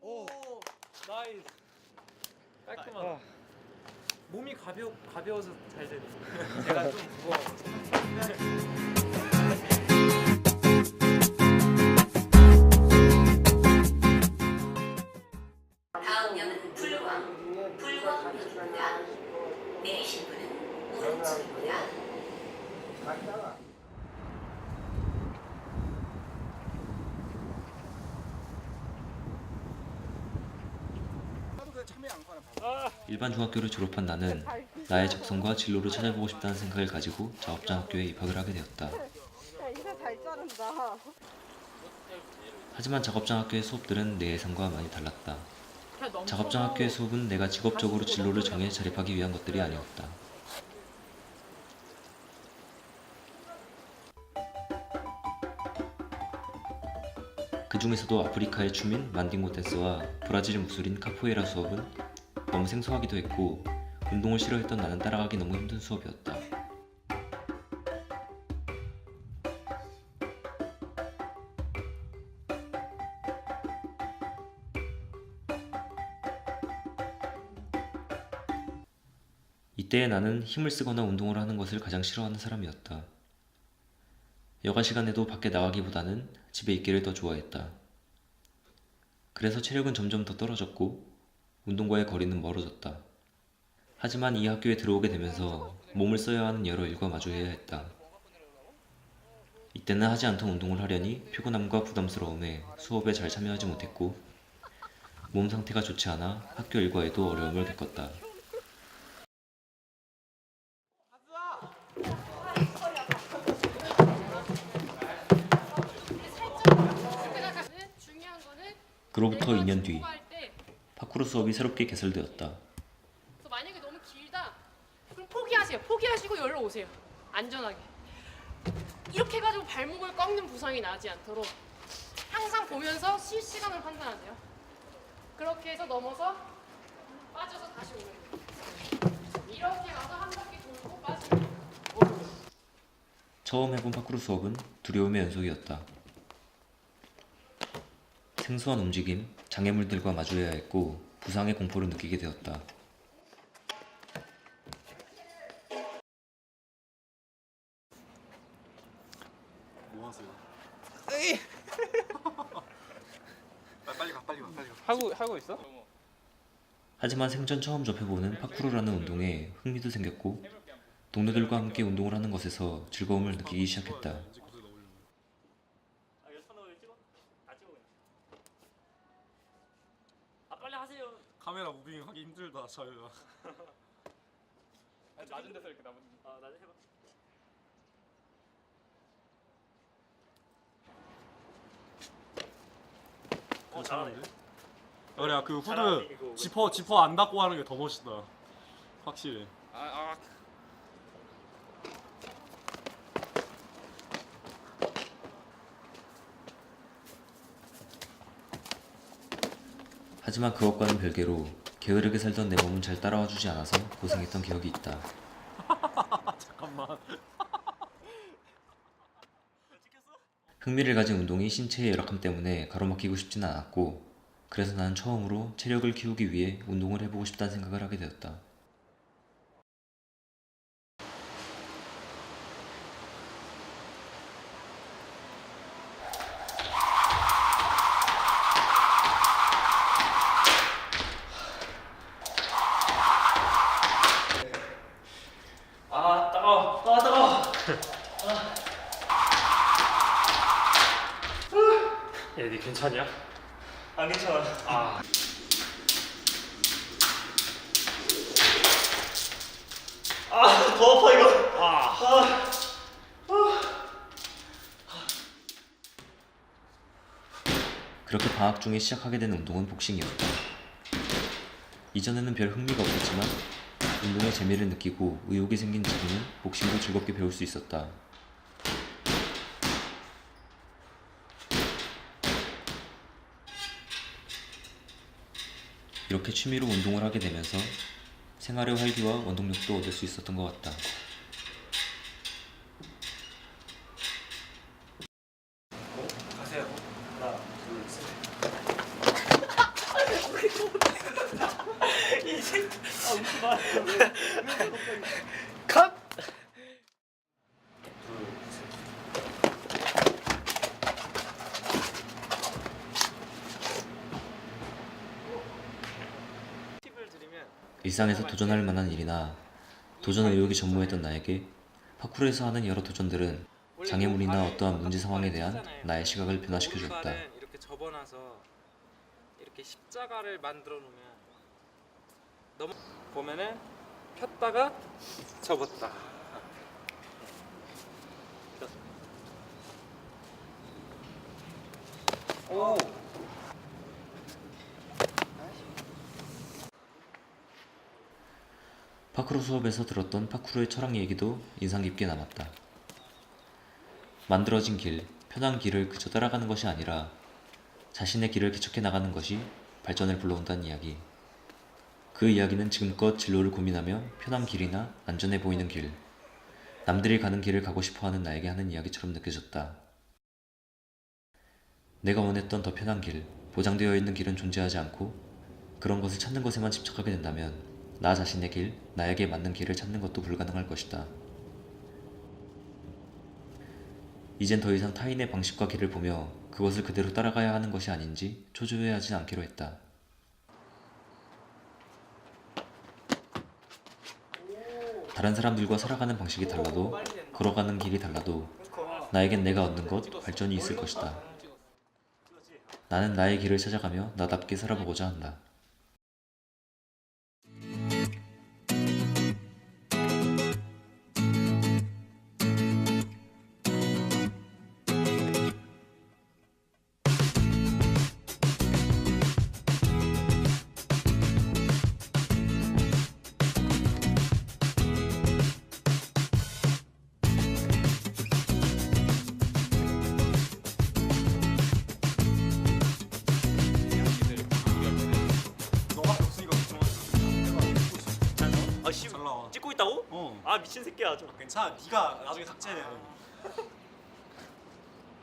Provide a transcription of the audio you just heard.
오, 나이스. 깔끔하다. 몸이 가벼 가벼워서 잘 되네. 제가 좀 무거워. 다음역은 불광, 불광역입니다. 내리실 분은 오른쪽입니다. 일반 중학교를 졸업한 나는 나의 적성과 진로를 찾아보고 싶다는 생각을 가지고 작업장 학교에 입학을 하게 되었다. 하지만 작업장 학교의 수업들은 내 예상과 많이 달랐다. 작업장 학교의 수업은 내가 직업적으로 진로를 정해 자립하기 위한 것들이 아니었다. 그 중에서도 아프리카의 춤인 만딩고 댄스와 브라질 무술인 카포에이라 수업은 너무 생소하기도 했고 운동을 싫어했던 나는 따라가기 너무 힘든 수업이었다. 이때의 나는 힘을 쓰거나 운동을 하는 것을 가장 싫어하는 사람이었다. 여가 시간에도 밖에 나가기보다는 집에 있기를 더 좋아했다. 그래서 체력은 점점 더 떨어졌고 운동과의 거리는 멀어졌다. 하지만 이 학교에 들어오게 되면서 몸을 써야 하는 여러 일과 마주해야 했다. 이때는 하지 않던 운동을 하려니 피곤함과 부담스러움에 수업에 잘 참여하지 못했고 몸 상태가 좋지 않아 학교 일과에도 어려움을 겪었다. 그로부터 내가 2년 뒤 파쿠르 수업이 새롭게 개설되었다. 그래서 만약에 너무 길다 그럼 포기하세요. 포기하시고 여기로 오세요. 안전하게. 이렇게 해가지고 발목을 꺾는 부상이 나지 않도록 항상 보면서 실시간으로 판단하세요. 그렇게 해서 넘어서 빠져서 다시 오는 거예요 이렇게 가서 한 바퀴 돌고 빠지면 처음 해본 파쿠르 수업은 두려움의 연속이었다. 생소한 움직임, 장애물들과 마주해야 했고 부상의 공포를 느끼게 되었다. 뭐 하세요? 빨리 가 빨리 가 빨리 가 하고 하고 있어? 하지만 생전 처음 접해보는 파쿠르라는 운동에 흥미도 생겼고 동료들과 함께 운동을 하는 것에서 즐거움을 느끼기 시작했다. 왠지 곳에 넣으려고 아 빨리 하세요. 카메라 무빙 하기 힘들다 자유야 낮은 데서 이렇게 나무. 아 낮에 해봐. 어 잘하는데? 그래 그 잘하네, 이거. 후드 지퍼 지퍼 안 닫고 하는 게 더 멋있다 확실히 하지만 그것과는 별개로 게으르게 살던 내 몸은 잘 따라와 주지 않아서 고생했던 기억이 있다. 잠깐만 흥미를 가진 운동이 신체의 열악함 때문에 가로막히고 싶지는 않았고 그래서 나는 처음으로 체력을 키우기 위해 운동을 해보고 싶다는 생각을 하게 되었다. 얘, 니 괜찮냐? 안 괜찮아. 아. 아, 더 아파 이거. 아. 그렇게 방학 중에 시작하게 된 운동은 복싱이었다. 이전에는 별 흥미가 없었지만 운동의 재미를 느끼고 의욕이 생긴 지금은 복싱도 즐겁게 배울 수 있었다. 이렇게 취미로 운동을 하게 되면서 생활의 활기와 원동력도 얻을 수 있었던 것 같다. 컷! 일상에서 도전할 만한 일이나 도전 의욕이 전무했던 나에게 파쿠르에서 하는 여러 도전들은 장애물이나 어떠한 문제 상황에 대한 나의 시각을 변화시켜 주었다. 이렇게 접어놔서 이렇게 십자가를 만들어 놓으면 너무 보면은 폈다가 접었다. 오. 파쿠르 수업에서 들었던 파쿠르의 철학 얘기도 인상 깊게 남았다. 만들어진 길, 편한 길을 그저 따라가는 것이 아니라 자신의 길을 개척해 나가는 것이 발전을 불러온다는 이야기. 그 이야기는 지금껏 진로를 고민하며 편한 길이나 안전해 보이는 길, 남들이 가는 길을 가고 싶어 하는 나에게 하는 이야기처럼 느껴졌다. 내가 원했던 더 편한 길, 보장되어 있는 길은 존재하지 않고 그런 것을 찾는 것에만 집착하게 된다면 나 자신의 길, 나에게 맞는 길을 찾는 것도 불가능할 것이다. 이젠 더 이상 타인의 방식과 길을 보며 그것을 그대로 따라가야 하는 것이 아닌지 초조해하지 않기로 했다. 다른 사람들과 살아가는 방식이 달라도 걸어가는 길이 달라도 나에겐 내가 얻는 것, 발전이 있을 것이다. 나는 나의 길을 찾아가며 나답게 살아보고자 한다. 아 씨 잘 나와. 찍고 있다고? 어. 아 미친 새끼야 저. 괜찮아. 네가 나중에 삭제해.